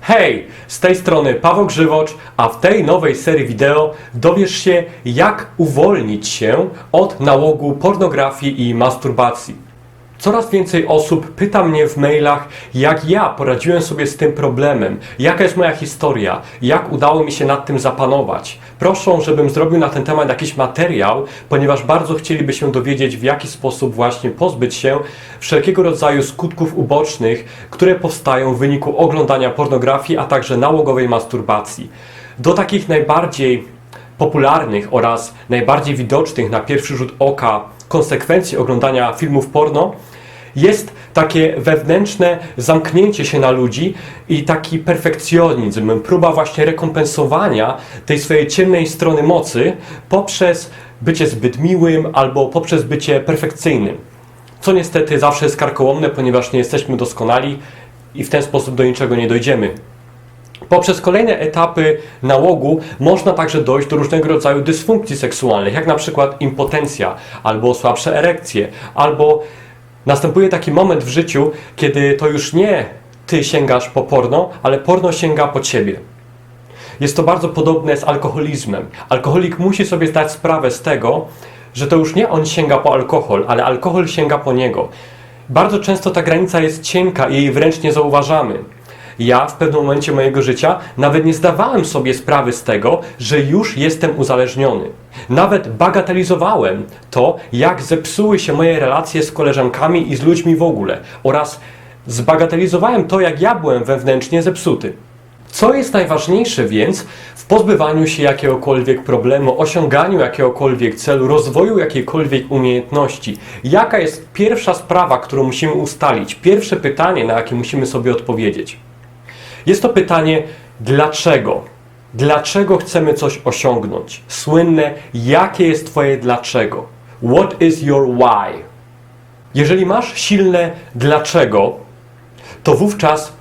Hej, z tej strony Paweł Grzywocz, a w tej nowej serii wideo dowiesz się, jak uwolnić się od nałogu pornografii i masturbacji. Coraz więcej osób pyta mnie w mailach, jak ja poradziłem sobie z tym problemem, jaka jest moja historia, jak udało mi się nad tym zapanować. Proszą, żebym zrobił na ten temat jakiś materiał, ponieważ bardzo chcieliby się dowiedzieć, w jaki sposób właśnie pozbyć się wszelkiego rodzaju skutków ubocznych, które powstają w wyniku oglądania pornografii, a także nałogowej masturbacji. Do takich najbardziej popularnych oraz najbardziej widocznych na pierwszy rzut oka konsekwencji oglądania filmów porno jest takie wewnętrzne zamknięcie się na ludzi i taki perfekcjonizm, próba właśnie rekompensowania tej swojej ciemnej strony mocy poprzez bycie zbyt miłym albo poprzez bycie perfekcyjnym. Co niestety zawsze jest karkołomne, ponieważ nie jesteśmy doskonali i w ten sposób do niczego nie dojdziemy. Poprzez kolejne etapy nałogu można także dojść do różnego rodzaju dysfunkcji seksualnych, jak na przykład impotencja, albo słabsze erekcje, albo następuje taki moment w życiu, kiedy to już nie ty sięgasz po porno, ale porno sięga po ciebie. Jest to bardzo podobne z alkoholizmem. Alkoholik musi sobie zdać sprawę z tego, że to już nie on sięga po alkohol, ale alkohol sięga po niego. Bardzo często ta granica jest cienka i jej wręcz nie zauważamy. Ja w pewnym momencie mojego życia nawet nie zdawałem sobie sprawy z tego, że już jestem uzależniony. Nawet bagatelizowałem to, jak zepsuły się moje relacje z koleżankami i z ludźmi w ogóle oraz zbagatelizowałem to, jak ja byłem wewnętrznie zepsuty. Co jest najważniejsze więc w pozbywaniu się jakiegokolwiek problemu, osiąganiu jakiegokolwiek celu, rozwoju jakiejkolwiek umiejętności? Jaka jest pierwsza sprawa, którą musimy ustalić? Pierwsze pytanie, na jakie musimy sobie odpowiedzieć. Jest to pytanie, dlaczego? Dlaczego chcemy coś osiągnąć? Słynne, jakie jest Twoje dlaczego? What is your why? Jeżeli masz silne dlaczego, to wówczas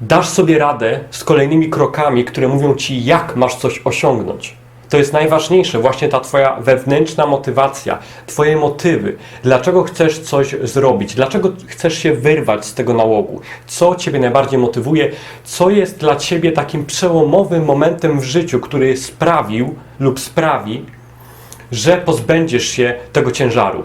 dasz sobie radę z kolejnymi krokami, które mówią Ci, jak masz coś osiągnąć. To jest najważniejsze, właśnie ta Twoja wewnętrzna motywacja, Twoje motywy. Dlaczego chcesz coś zrobić? Dlaczego chcesz się wyrwać z tego nałogu? Co Ciebie najbardziej motywuje? Co jest dla Ciebie takim przełomowym momentem w życiu, który sprawił lub sprawi, że pozbędziesz się tego ciężaru?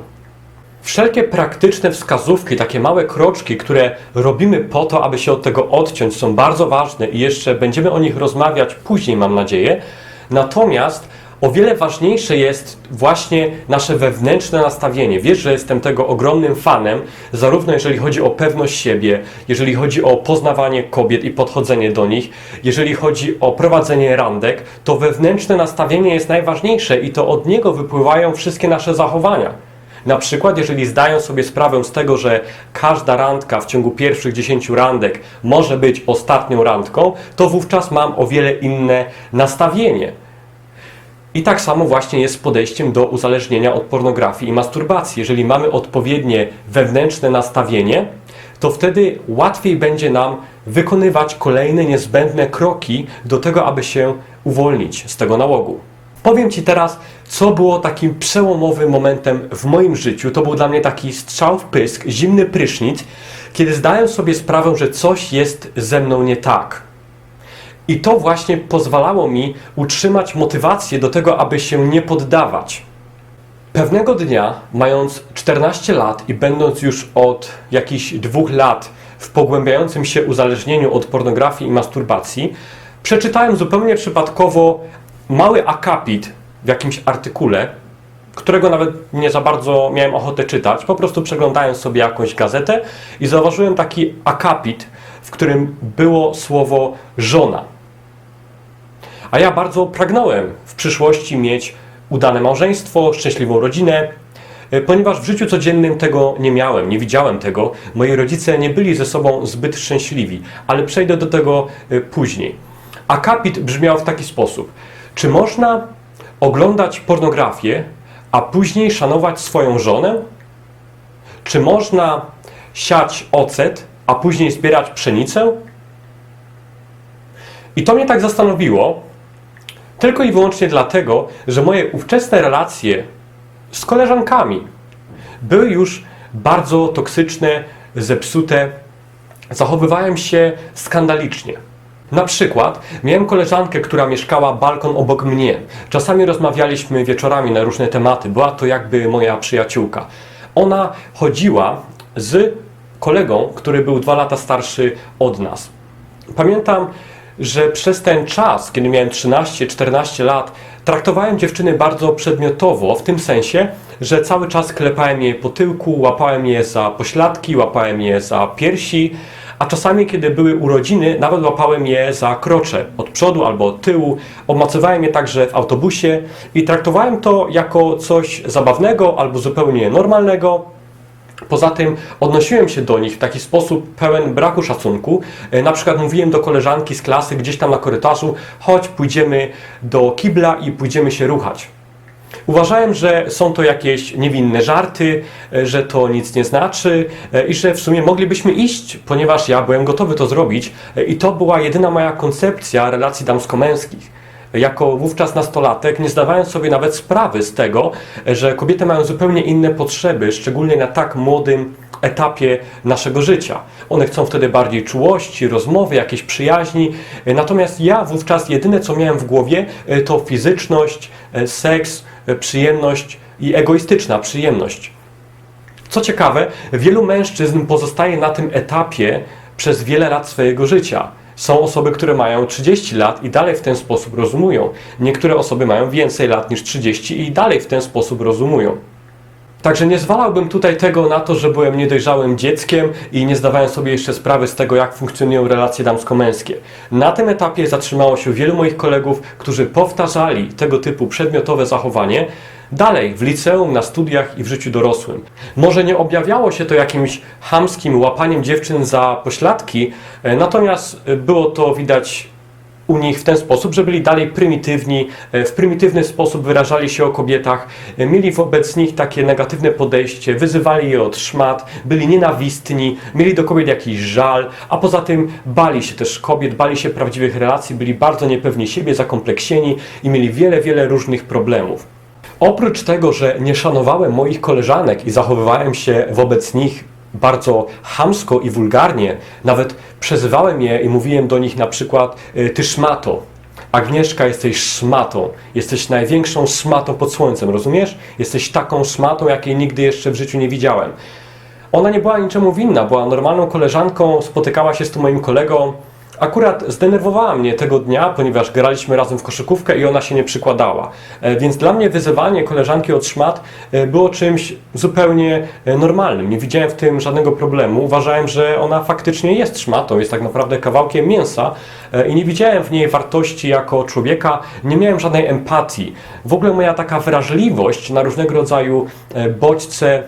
Wszelkie praktyczne wskazówki, takie małe kroczki, które robimy po to, aby się od tego odciąć, są bardzo ważne i jeszcze będziemy o nich rozmawiać później, mam nadzieję. Natomiast o wiele ważniejsze jest właśnie nasze wewnętrzne nastawienie. Wiesz, że jestem tego ogromnym fanem, zarówno jeżeli chodzi o pewność siebie, jeżeli chodzi o poznawanie kobiet i podchodzenie do nich, jeżeli chodzi o prowadzenie randek, to wewnętrzne nastawienie jest najważniejsze i to od niego wypływają wszystkie nasze zachowania. Na przykład, jeżeli zdają sobie sprawę z tego, że każda randka w ciągu pierwszych 10 randek może być ostatnią randką, to wówczas mam o wiele inne nastawienie. I tak samo właśnie jest z podejściem do uzależnienia od pornografii i masturbacji. Jeżeli mamy odpowiednie wewnętrzne nastawienie, to wtedy łatwiej będzie nam wykonywać kolejne niezbędne kroki do tego, aby się uwolnić z tego nałogu. Powiem Ci teraz, co było takim przełomowym momentem w moim życiu. To był dla mnie taki strzał w pysk, zimny prysznic, kiedy zdałem sobie sprawę, że coś jest ze mną nie tak. I to właśnie pozwalało mi utrzymać motywację do tego, aby się nie poddawać. Pewnego dnia, mając 14 lat i będąc już od jakichś dwóch lat w pogłębiającym się uzależnieniu od pornografii i masturbacji, przeczytałem zupełnie przypadkowo mały akapit w jakimś artykule, którego nawet nie za bardzo miałem ochotę czytać. Po prostu przeglądając sobie jakąś gazetę i zauważyłem taki akapit, w którym było słowo żona. A ja bardzo pragnąłem w przyszłości mieć udane małżeństwo, szczęśliwą rodzinę, e, ponieważ w życiu codziennym tego nie miałem, nie widziałem tego. Moi rodzice nie byli ze sobą zbyt szczęśliwi, ale przejdę do tego e, później. Akapit brzmiał w taki sposób. Czy można oglądać pornografię, a później szanować swoją żonę? Czy można siać ocet, a później zbierać pszenicę? I to mnie tak zastanowiło, Tylko i wyłącznie dlatego, że moje ówczesne relacje z koleżankami były już bardzo toksyczne, zepsute, zachowywałem się skandalicznie. Na przykład miałem koleżankę, która mieszkała balkon obok mnie. Czasami rozmawialiśmy wieczorami na różne tematy. Była to jakby moja przyjaciółka. Ona chodziła z kolegą, który był dwa lata starszy od nas. Pamiętam, że przez ten czas, kiedy miałem 13-14 lat, traktowałem dziewczyny bardzo przedmiotowo, w tym sensie, że cały czas klepałem je po tyłku, łapałem je za pośladki, łapałem je za piersi, a czasami, kiedy były urodziny, nawet łapałem je za krocze od przodu albo od tyłu. Obmacowałem je także w autobusie i traktowałem to jako coś zabawnego albo zupełnie normalnego. Poza tym odnosiłem się do nich w taki sposób pełen braku szacunku. E, Na przykład mówiłem do koleżanki z klasy gdzieś tam na korytarzu: chodź, pójdziemy do kibla i pójdziemy się ruchać. Uważałem, że są to jakieś niewinne żarty, e, że to nic nie znaczy e, i że w sumie moglibyśmy iść, ponieważ ja byłem gotowy to zrobić i to była jedyna moja koncepcja relacji damsko-męskich. Jako wówczas nastolatek nie zdawałem sobie nawet sprawy z tego, że kobiety mają zupełnie inne potrzeby, szczególnie na tak młodym etapie naszego życia. One chcą wtedy bardziej czułości, rozmowy, jakiejś przyjaźni. Natomiast ja wówczas jedyne co miałem w głowie e, to fizyczność, e, seks, e, przyjemność i egoistyczna przyjemność. Co ciekawe, wielu mężczyzn pozostaje na tym etapie przez wiele lat swojego życia. Są osoby, które mają 30 lat i dalej w ten sposób rozumują. Niektóre osoby mają więcej lat niż 30 i dalej w ten sposób rozumują. Także nie zwalałbym tutaj tego na to, że byłem niedojrzałym dzieckiem i nie zdawałem sobie jeszcze sprawy z tego, jak funkcjonują relacje damsko-męskie. Na tym etapie zatrzymało się wielu moich kolegów, którzy powtarzali tego typu przedmiotowe zachowanie dalej w liceum, na studiach i w życiu dorosłym. Może nie objawiało się to jakimś chamskim łapaniem dziewczyn za pośladki, e, natomiast e, było to widać u nich w ten sposób, że byli dalej prymitywni, e, w prymitywny sposób wyrażali się o kobietach, mieli wobec nich takie negatywne podejście, wyzywali je od szmat, byli nienawistni, mieli do kobiet jakiś żal, a poza tym bali się też kobiet, bali się prawdziwych relacji, byli bardzo niepewni siebie, zakompleksieni i mieli wiele, wiele różnych problemów. Oprócz tego, że nie szanowałem moich koleżanek i zachowywałem się wobec nich bardzo chamsko i wulgarnie, nawet przezywałem je i mówiłem do nich na przykład y, ty szmato. Agnieszka, jesteś szmatą. Jesteś największą szmatą pod słońcem, rozumiesz? Jesteś taką szmatą, jakiej nigdy jeszcze w życiu nie widziałem. Ona nie była niczemu winna, była normalną koleżanką, spotykała się z tym moim kolegą. Akurat zdenerwowała mnie tego dnia, ponieważ graliśmy razem w koszykówkę i ona się nie przykładała. E, Więc dla mnie wyzywanie koleżanki od szmat e, było czymś zupełnie e, normalnym. Nie widziałem w tym żadnego problemu. Uważałem, że ona faktycznie jest szmatą, jest tak naprawdę kawałkiem mięsa i nie widziałem w niej wartości jako człowieka, nie miałem żadnej empatii. W ogóle moja taka wrażliwość na różnego rodzaju bodźce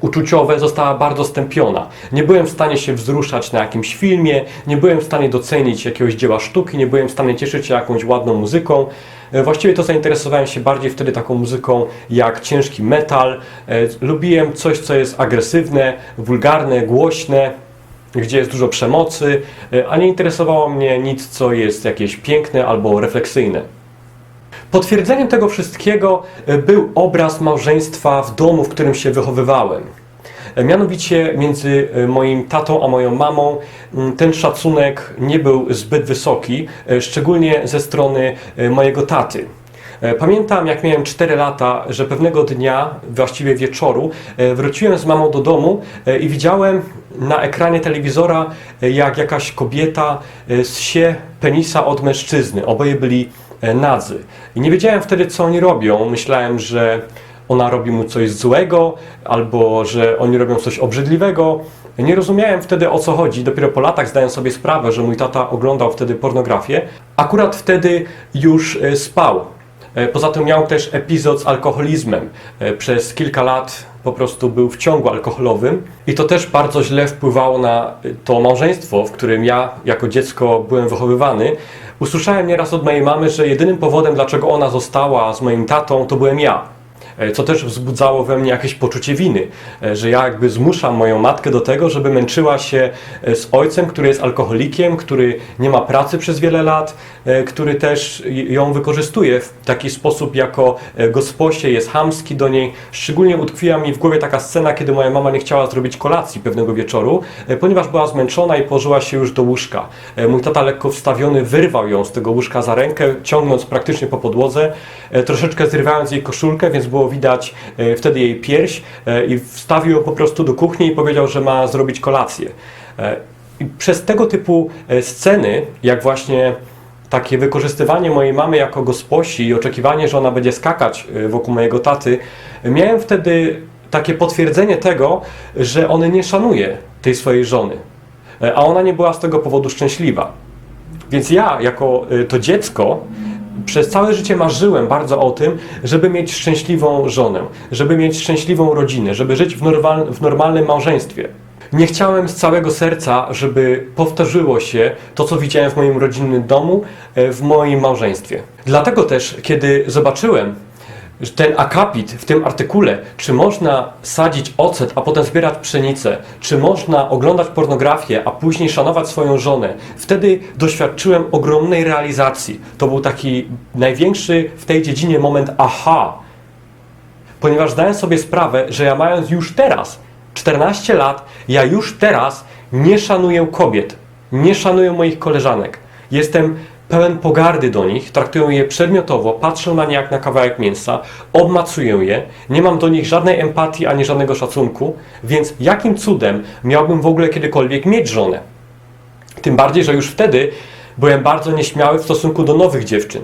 uczuciowe została bardzo stępiona. Nie byłem w stanie się wzruszać na jakimś filmie, nie byłem w stanie docenić jakiegoś dzieła sztuki, nie byłem w stanie cieszyć się jakąś ładną muzyką. E, Właściwie to zainteresowałem się bardziej wtedy taką muzyką jak ciężki metal. E, Lubiłem coś, co jest agresywne, wulgarne, głośne, gdzie jest dużo przemocy, e, a nie interesowało mnie nic, co jest jakieś piękne albo refleksyjne. Potwierdzeniem tego wszystkiego e, był obraz małżeństwa w domu, w którym się wychowywałem. E, Mianowicie między e, moim tatą a moją mamą ten szacunek nie był zbyt wysoki, szczególnie ze strony mojego taty. Pamiętam, jak miałem 4 lata, że pewnego dnia, właściwie wieczoru, wróciłem z mamą do domu i widziałem na ekranie telewizora, jak jakaś kobieta zsie penisa od mężczyzny. Oboje byli nadzy. I nie wiedziałem wtedy, co oni robią. Myślałem, że ona robi mu coś złego, albo że oni robią coś obrzydliwego. Nie rozumiałem wtedy o co chodzi. Dopiero po latach zdałem sobie sprawę, że mój tata oglądał wtedy pornografię. Akurat wtedy już e, spał. E, Poza tym miał też epizod z alkoholizmem. E, Przez kilka lat po prostu był w ciągu alkoholowym i to też bardzo źle wpływało na e, to małżeństwo, w którym ja jako dziecko byłem wychowywany. Usłyszałem nieraz od mojej mamy, że jedynym powodem, dlaczego ona została z moim tatą, to byłem ja. E, co też wzbudzało we mnie jakieś poczucie winy, e, że ja jakby zmuszam moją matkę do tego, żeby męczyła się e, z ojcem, który jest alkoholikiem, który nie ma pracy przez wiele lat, który też ją wykorzystuje w taki sposób jako gosposie, jest hamski do niej. Szczególnie utkwiła mi w głowie taka scena, kiedy moja mama nie chciała zrobić kolacji pewnego wieczoru, ponieważ była zmęczona i położyła się już do łóżka. Mój tata lekko wstawiony wyrwał ją z tego łóżka za rękę, ciągnąc praktycznie po podłodze, troszeczkę zrywając jej koszulkę, więc było widać e, wtedy jej pierś e, i wstawił ją po prostu do kuchni i powiedział, że ma zrobić kolację. E, I przez tego typu sceny, jak właśnie takie wykorzystywanie mojej mamy jako gosposi i oczekiwanie, że ona będzie skakać wokół mojego taty, miałem wtedy takie potwierdzenie tego, że on nie szanuje tej swojej żony, a ona nie była z tego powodu szczęśliwa. Więc ja, jako to dziecko, przez całe życie marzyłem bardzo o tym, żeby mieć szczęśliwą żonę, żeby mieć szczęśliwą rodzinę, żeby żyć w, normal, w normalnym małżeństwie. Nie chciałem z całego serca, żeby powtórzyło się to, co widziałem w moim rodzinnym domu, e, w moim małżeństwie. Dlatego też, kiedy zobaczyłem ten akapit w tym artykule, czy można sadzić ocet, a potem zbierać pszenicę, czy można oglądać pornografię, a później szanować swoją żonę, wtedy doświadczyłem ogromnej realizacji. To był taki największy w tej dziedzinie moment aha, ponieważ zdałem sobie sprawę, że ja mając już teraz 14 lat, ja już teraz nie szanuję kobiet, nie szanuję moich koleżanek. Jestem pełen pogardy do nich, traktuję je przedmiotowo, patrzę na nie jak na kawałek mięsa, obmacuję je, nie mam do nich żadnej empatii ani żadnego szacunku, więc jakim cudem miałbym w ogóle kiedykolwiek mieć żonę? Tym bardziej, że już wtedy byłem bardzo nieśmiały w stosunku do nowych dziewczyn.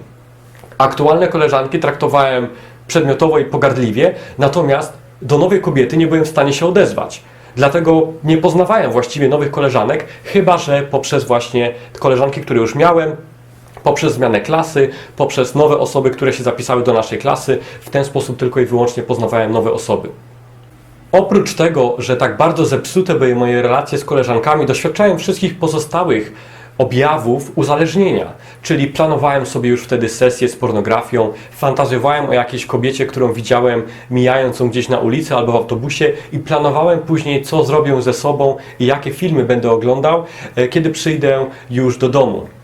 Aktualne koleżanki traktowałem przedmiotowo i pogardliwie, natomiast do nowej kobiety nie byłem w stanie się odezwać. Dlatego nie poznawałem właściwie nowych koleżanek, chyba że poprzez właśnie koleżanki, które już miałem, poprzez zmianę klasy, poprzez nowe osoby, które się zapisały do naszej klasy. W ten sposób tylko i wyłącznie poznawałem nowe osoby. Oprócz tego, że tak bardzo zepsute były moje relacje z koleżankami, doświadczałem wszystkich pozostałych objawów uzależnienia. Czyli planowałem sobie już wtedy sesję z pornografią, fantazjowałem o jakiejś kobiecie, którą widziałem mijając ją gdzieś na ulicy albo w autobusie i planowałem później, co zrobię ze sobą i jakie filmy będę oglądał, e, kiedy przyjdę już do domu.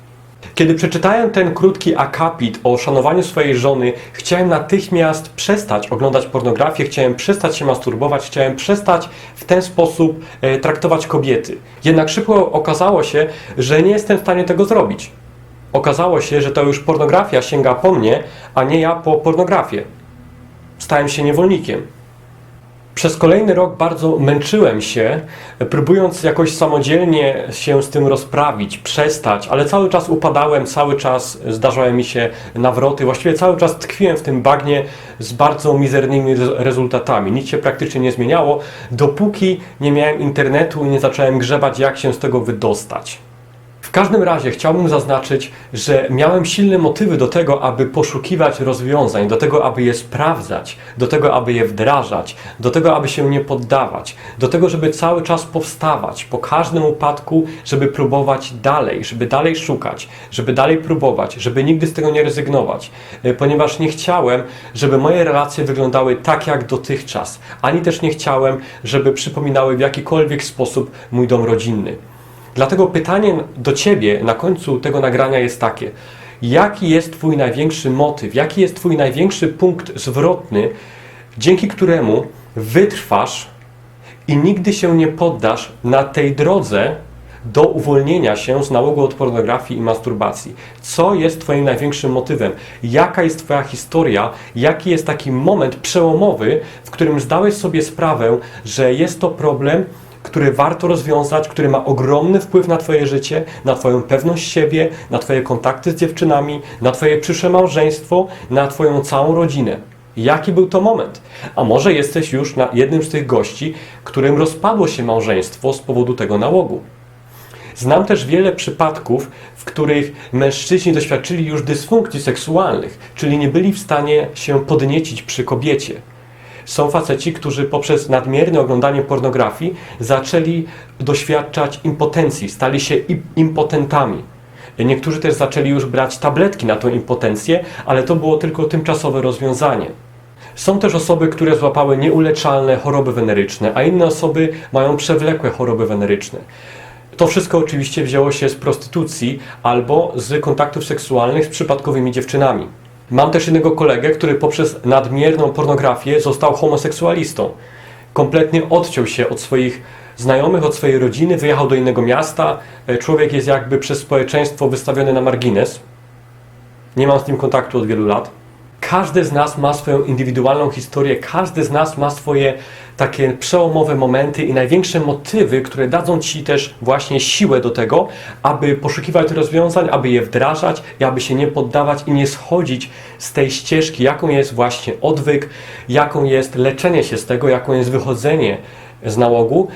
Kiedy przeczytałem ten krótki akapit o szanowaniu swojej żony, chciałem natychmiast przestać oglądać pornografię, chciałem przestać się masturbować, chciałem przestać w ten sposób e, traktować kobiety. Jednak szybko okazało się, że nie jestem w stanie tego zrobić. Okazało się, że to już pornografia sięga po mnie, a nie ja po pornografię. Stałem się niewolnikiem. Przez kolejny rok bardzo męczyłem się, próbując jakoś samodzielnie się z tym rozprawić, przestać, ale cały czas upadałem, cały czas zdarzały mi się nawroty, właściwie cały czas tkwiłem w tym bagnie z bardzo mizernymi re- rezultatami. Nic się praktycznie nie zmieniało, dopóki nie miałem internetu i nie zacząłem grzebać, jak się z tego wydostać. Każdym razie chciałbym zaznaczyć, że miałem silne motywy do tego, aby poszukiwać rozwiązań, do tego, aby je sprawdzać, do tego, aby je wdrażać, do tego, aby się nie poddawać, do tego, żeby cały czas powstawać, po każdym upadku, żeby próbować dalej, żeby dalej szukać, żeby dalej próbować, żeby nigdy z tego nie rezygnować, E, ponieważ nie chciałem, żeby moje relacje wyglądały tak jak dotychczas, ani też nie chciałem, żeby przypominały w jakikolwiek sposób mój dom rodzinny. Dlatego pytanie do Ciebie na końcu tego nagrania jest takie: jaki jest Twój największy motyw, jaki jest Twój największy punkt zwrotny, dzięki któremu wytrwasz i nigdy się nie poddasz na tej drodze do uwolnienia się z nałogu od pornografii i masturbacji? Co jest Twoim największym motywem? Jaka jest Twoja historia? Jaki jest taki moment przełomowy, w którym zdałeś sobie sprawę, że jest to problem, który warto rozwiązać, który ma ogromny wpływ na Twoje życie, na Twoją pewność siebie, na Twoje kontakty z dziewczynami, na Twoje przyszłe małżeństwo, na Twoją całą rodzinę. Jaki był to moment? A może jesteś już na jednym z tych gości, którym rozpadło się małżeństwo z powodu tego nałogu? Znam też wiele przypadków, w których mężczyźni doświadczyli już dysfunkcji seksualnych, czyli nie byli w stanie się podniecić przy kobiecie. Są faceci, którzy poprzez nadmierne oglądanie pornografii zaczęli doświadczać impotencji, stali się impotentami. Niektórzy też zaczęli już brać tabletki na tą impotencję, ale to było tylko tymczasowe rozwiązanie. Są też osoby, które złapały nieuleczalne choroby weneryczne, a inne osoby mają przewlekłe choroby weneryczne. To wszystko oczywiście wzięło się z prostytucji albo z kontaktów seksualnych z przypadkowymi dziewczynami. Mam też jednego kolegę, który poprzez nadmierną pornografię został homoseksualistą. Kompletnie odciął się od swoich znajomych, od swojej rodziny, wyjechał do innego miasta. E, Człowiek jest jakby przez społeczeństwo wystawiony na margines. Nie mam z nim kontaktu od wielu lat. Każdy z nas ma swoją indywidualną historię, każdy z nas ma swoje takie przełomowe momenty i największe motywy, które dadzą Ci też właśnie siłę do tego, aby poszukiwać rozwiązań, aby je wdrażać i aby się nie poddawać i nie schodzić z tej ścieżki, jaką jest właśnie odwyk, jaką jest leczenie się z tego, jaką jest wychodzenie z nałogu,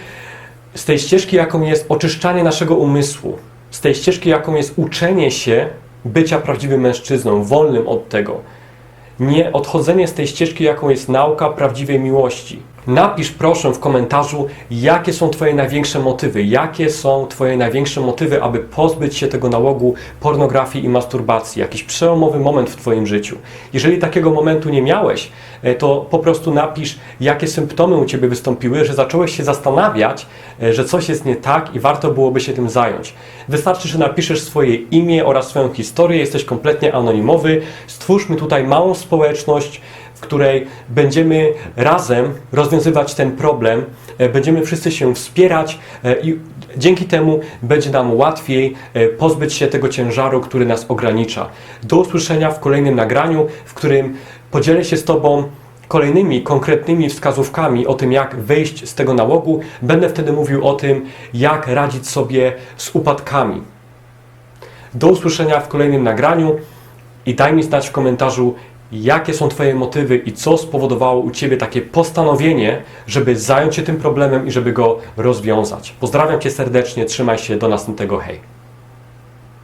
z tej ścieżki, jaką jest oczyszczanie naszego umysłu, z tej ścieżki, jaką jest uczenie się bycia prawdziwym mężczyzną, wolnym od tego nie odchodzenie z tej ścieżki, jaką jest nauka prawdziwej miłości. Napisz proszę w komentarzu, jakie są Twoje największe motywy, jakie są Twoje największe motywy, aby pozbyć się tego nałogu pornografii i masturbacji, jakiś przełomowy moment w Twoim życiu. Jeżeli takiego momentu nie miałeś, e, to po prostu napisz, jakie symptomy u Ciebie wystąpiły, że zacząłeś się zastanawiać, e, że coś jest nie tak i warto byłoby się tym zająć. Wystarczy, że napiszesz swoje imię oraz swoją historię, jesteś kompletnie anonimowy. Stwórzmy tutaj małą społeczność, w której będziemy razem rozwiązywać ten problem, e, będziemy wszyscy się wspierać e, i dzięki temu będzie nam łatwiej e, pozbyć się tego ciężaru, który nas ogranicza. Do usłyszenia w kolejnym nagraniu, w którym podzielę się z Tobą kolejnymi konkretnymi wskazówkami o tym, jak wyjść z tego nałogu. Będę wtedy mówił o tym, jak radzić sobie z upadkami. Do usłyszenia w kolejnym nagraniu i daj mi znać w komentarzu, jakie są Twoje motywy i co spowodowało u Ciebie takie postanowienie, żeby zająć się tym problemem i żeby go rozwiązać. Pozdrawiam Cię serdecznie, trzymaj się, do następnego, hej.